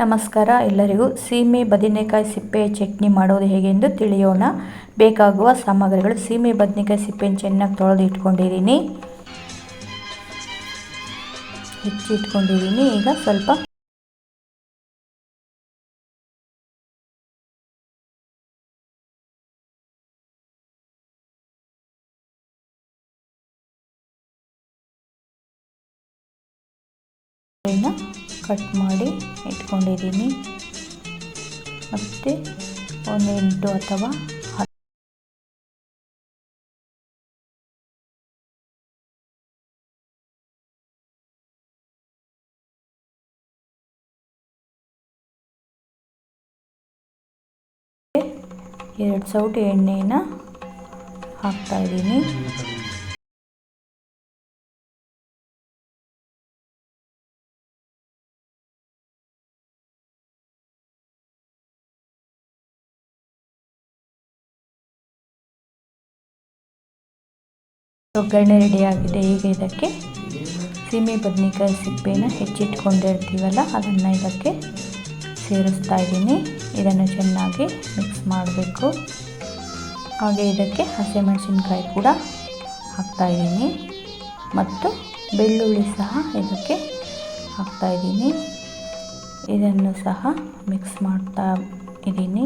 ನಮಸ್ಕಾರ ಎಲ್ಲರಿಗೂ. ಸೀಮೆ ಬದನೆಕಾಯಿ ಸಿಪ್ಪೆ ಚಟ್ನಿ ಮಾಡೋದು ಹೇಗೆ ಎಂದು ತಿಳಿಯೋಣ. ಬೇಕಾಗುವ ಸಾಮಗ್ರಿಗಳು ಸೀಮೆ ಬದನೆಕಾಯಿ ಸಿಪ್ಪೆಯನ್ನು ಚೆನ್ನಾಗಿ ತೊಳೆದು ಇಟ್ಕೊಂಡಿದ್ದೀನಿ. ಹೆಚ್ಚಿ ಈಗ ಸ್ವಲ್ಪ ಕಟ್ ಮಾಡಿ ಇಟ್ಕೊಂಡಿದ್ದೀನಿ. ಮತ್ತು ಒಂದು ಎಂಟು ಅಥವಾ ಎರಡು ಸೌಟು ಎಣ್ಣೆನ ಹಾಕ್ತಾಯಿದ್ದೀನಿ ಒಗ್ಗರಣೆ ರೆಡಿಯಾಗಿದೆ ಈಗ ಇದಕ್ಕೆ ಸೀಮೆ ಬದನೆಕಾಯಿ ಸಿಪ್ಪೆನ ಹೆಚ್ಚಿಟ್ಕೊಂಡಿರ್ತೀವಲ್ಲ, ಅದನ್ನು ಇದಕ್ಕೆ ಸೇರಿಸ್ತಾ ಇದ್ದೀನಿ. ಇದನ್ನು ಚೆನ್ನಾಗಿ ಮಿಕ್ಸ್ ಮಾಡಬೇಕು. ಹಾಗೆ ಇದಕ್ಕೆ ಹಸಿಮೆಣಸಿನ್ಕಾಯಿ ಕೂಡ ಹಾಕ್ತಾಯಿದ್ದೀನಿ ಮತ್ತು ಬೆಳ್ಳುಳ್ಳಿ ಸಹ ಇದಕ್ಕೆ ಹಾಕ್ತಾಯಿದ್ದೀನಿ ಇದನ್ನು ಸಹ ಮಿಕ್ಸ್ ಮಾಡ್ತಾ ಇದ್ದೀನಿ.